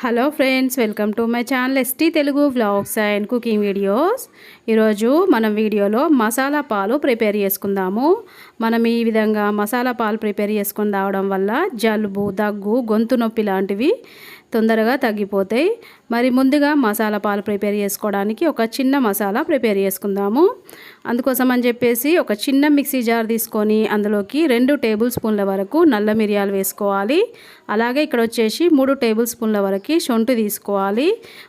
Hello friends welcome to my channel ST Telugu vlogs and cooking videos. ఈరోజు మనం వీడియోలో మసాలా పాలు ప్రిపేర్ చేసుకుందాము. మనం ఈ విధంగా మసాలా పాలు ప్రిపేర్ చేసుకుని తాగడం వల్ల జలుబు దగ్గు గొంతు నొప్పి లాంటివి తొందరగా తగ్గిపోతాయి. మరి ముందుగా మసాలా పాలు ప్రిపేర్ చేసుకోవడానికి ఒక చిన్న మసాలా ప్రిపేర్ చేసుకుందాము. అందుకోసం అని చెప్పేసి ఒక చిన్న మిక్సీ జార్ తీసుకొని అందులోకి రెండు టేబుల్ స్పూన్ల వరకు నల్ల మిరియాలు వేసుకోవాలి. అలాగే ఇక్కడ వచ్చేసి మూడు టేబుల్ స్పూన్ల వరకు శొంఠి తీసుకోవాలి.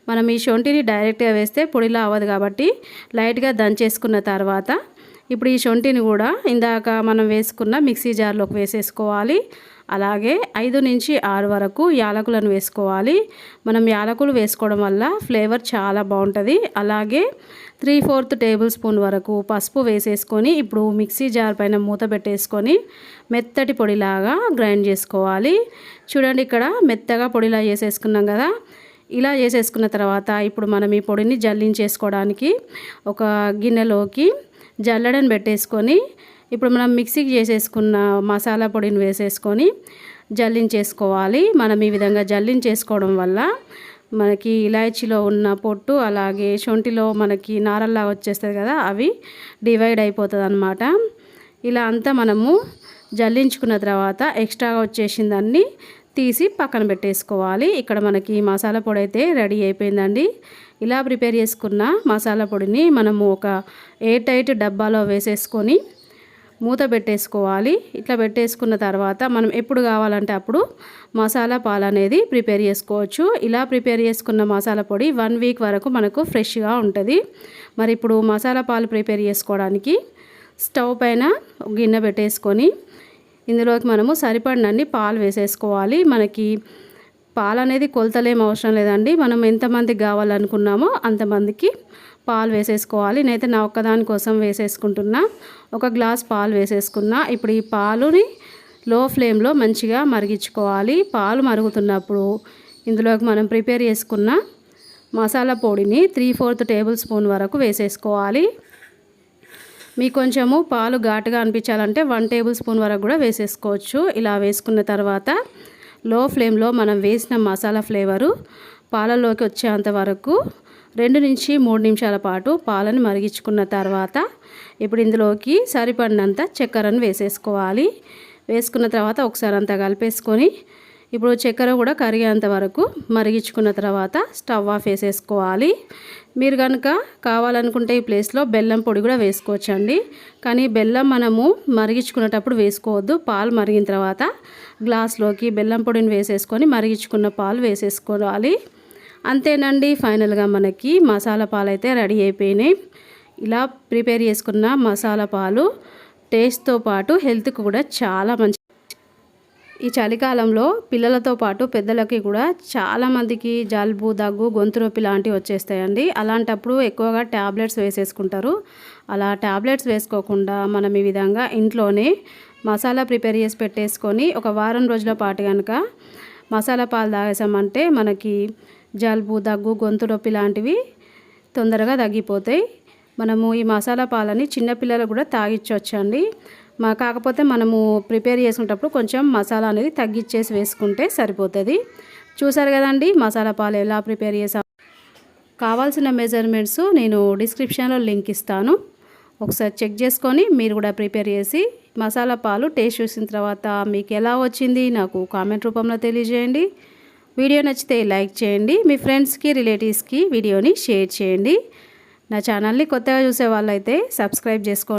మనం ఈ శొంఠిని డైరెక్ట్గా వేస్తే పొడిలా అవ్వదు కాబట్టి లైట్గా దంచేసుకున్న తర్వాత ఇప్పుడు ఈ శొంఠిని కూడా ఇందాక మనం వేసుకున్న మిక్సీ జార్లోకి వేసేసుకోవాలి. అలాగే ఐదు నుంచి ఆరు వరకు యాలకులను వేసుకోవాలి. మనం యాలకులు వేసుకోవడం వల్ల ఫ్లేవర్ చాలా బాగుంటుంది. అలాగే త్రీ ఫోర్త్ టేబుల్ స్పూన్ వరకు పసుపు వేసేసుకొని ఇప్పుడు మిక్సీ జార్ పైన మూత పెట్టేసుకొని మెత్తటి పొడిలాగా గ్రైండ్ చేసుకోవాలి. చూడండి ఇక్కడ మెత్తగా పొడిలా చేసేసుకున్నాం కదా. ఇలా చేసేసుకున్న తర్వాత ఇప్పుడు మనం ఈ పొడిని జల్లించేసుకోవడానికి ఒక గిన్నెలోకి జల్లడని పెట్టేసుకొని ఇప్పుడు మనం మిక్సీకి చేసేసుకున్న మసాలా పొడిని వేసేసుకొని జల్లించేసుకోవాలి. మనం ఈ విధంగా జల్లించేసుకోవడం వల్ల మనకి ఇలాచీలో ఉన్న పొట్టు అలాగే శొంఠిలో మనకి నారల్లా వచ్చేస్తుంది కదా అవి డివైడ్ అయిపోతుంది అనమాట ఇలా అంతా మనము జల్లించుకున్న తర్వాత ఎక్స్ట్రాగా వచ్చేసిందాన్ని తీసి పక్కన పెట్టేసుకోవాలి. ఇక్కడ మనకి మసాలా పొడి అయితే రెడీ అయిపోయిందండి. ఇలా ప్రిపేర్ చేసుకున్న మసాలా పొడిని మనము ఒక ఎయిర్ టైట్ డబ్బాలో వేసేసుకొని మూత పెట్టేసుకోవాలి. ఇట్లా పెట్టేసుకున్న తర్వాత మనం ఎప్పుడు కావాలంటే అప్పుడు మసాలా పాలు అనేది ప్రిపేర్ చేసుకోవచ్చు. ఇలా ప్రిపేర్ చేసుకున్న మసాలా పొడి వన్ వీక్ వరకు మనకు ఫ్రెష్గా ఉంటుంది. మరి ఇప్పుడు మసాలా పాలు ప్రిపేర్ చేసుకోవడానికి స్టవ్ పైన గిన్నె పెట్టేసుకొని ఇందులోకి మనము సరిపడినన్ని పాలు వేసేసుకోవాలి. మనకి పాలు అనేది కొలతలేం అవసరం లేదండి. మనం ఎంతమందికి కావాలనుకున్నామో అంతమందికి పాలు వేసేసుకోవాలి. నేనైతే నా ఒక్కదాని కోసం వేసేసుకుంటున్నా. ఒక గ్లాస్ పాలు వేసేసుకున్నా. ఇప్పుడు ఈ పాలుని లో ఫ్లేమ్లో మంచిగా మరిగించుకోవాలి. పాలు మరుగుతున్నప్పుడు ఇందులోకి మనం ప్రిపేర్ చేసుకున్న మసాలా పొడిని త్రీ ఫోర్త్ టేబుల్ స్పూన్ వరకు వేసేసుకోవాలి. మీకు కొంచెము పాలు ఘాటుగా అనిపించాలంటే వన్ టేబుల్ స్పూన్ వరకు కూడా వేసేసుకోవచ్చు. ఇలా వేసుకున్న తర్వాత లో ఫ్లేమ్లో మనం వేసిన మసాలా ఫ్లేవరు పాలలోకి వచ్చేంత వరకు రెండు నుంచి మూడు నిమిషాల పాటు పాలను మరిగించుకున్న తర్వాత ఇప్పుడు ఇందులోకి సరిపడినంత చక్కెరను వేసేసుకోవాలి. వేసుకున్న తర్వాత ఒకసారి అంతా కలిపేసుకొని ఇప్పుడు చక్కెర కూడా కరిగేంత వరకు మరిగించుకున్న తర్వాత స్టవ్ ఆఫ్ వేసేసుకోవాలి మీరు కనుక కావాలనుకుంటే ఈ ప్లేస్లో బెల్లం పొడి కూడా వేసుకోవచ్చండి. కానీ బెల్లం మనము మరిగించుకునేటప్పుడు వేసుకోవద్దు. పాలు మరిగిన తర్వాత గ్లాస్లోకి బెల్లం పొడిని వేసేసుకొని మరిగించుకున్న పాలు వేసేసుకోవాలి. అంతేనండి ఫైనల్గా మనకి మసాలా పాలు అయితే రెడీ అయిపోయినాయి. ఇలా ప్రిపేర్ చేసుకున్న మసాలా పాలు టేస్ట్తో పాటు హెల్త్కి కూడా చాలా మంచి ఈ చలికాలంలో పిల్లలతో పాటు పెద్దలకి కూడా చాలామందికి జలుబు దగ్గు గొంతు నొప్పి లాంటివి వచ్చేస్తాయండి. అలాంటప్పుడు ఎక్కువగా ట్యాబ్లెట్స్ వేసేసుకుంటారు. అలా ట్యాబ్లెట్స్ వేసుకోకుండా మనం ఈ విధంగా ఇంట్లోనే మసాలా ప్రిపేర్ చేసి పెట్టేసుకొని ఒక వారం రోజుల పాటు కనుక మసాలా పాలు తాగేసామంటే మనకి జలుబు దగ్గు గొంతు నొప్పి లాంటివి తొందరగా తగ్గిపోతాయి. మనము ఈ మసాలా పాలని చిన్నపిల్లలకు కూడా తాగిచ్చొచ్చండి. అండి కాకపోతే మనము ప్రిపేర్ చేసుకునేటప్పుడు కొంచెం మసాలా అనేది తగ్గించేసి వేసుకుంటే సరిపోతుంది. చూసారు కదండి మసాలా పాలు ఎలా ప్రిపేర్ చేసా. కావాల్సిన మెజర్మెంట్స్ నేను డిస్క్రిప్షన్లో లింక్ ఇస్తాను. ఒకసారి చెక్ చేసుకొని మీరు కూడా ప్రిపేర్ చేసి మసాలా పాలు టేస్ట్ చూసిన తర్వాత మీకు ఎలా వచ్చింది నాకు కామెంట్ రూపంలో తెలియజేయండి. వీడియో నచ్చితే లైక్ చేయండి. మీ ఫ్రెండ్స్కి రిలేటివ్స్కి వీడియోని షేర్ చేయండి. నా ఛానల్ని కొత్తగా చూసే వాళ్ళైతే సబ్స్క్రైబ్ చేసుకోండి.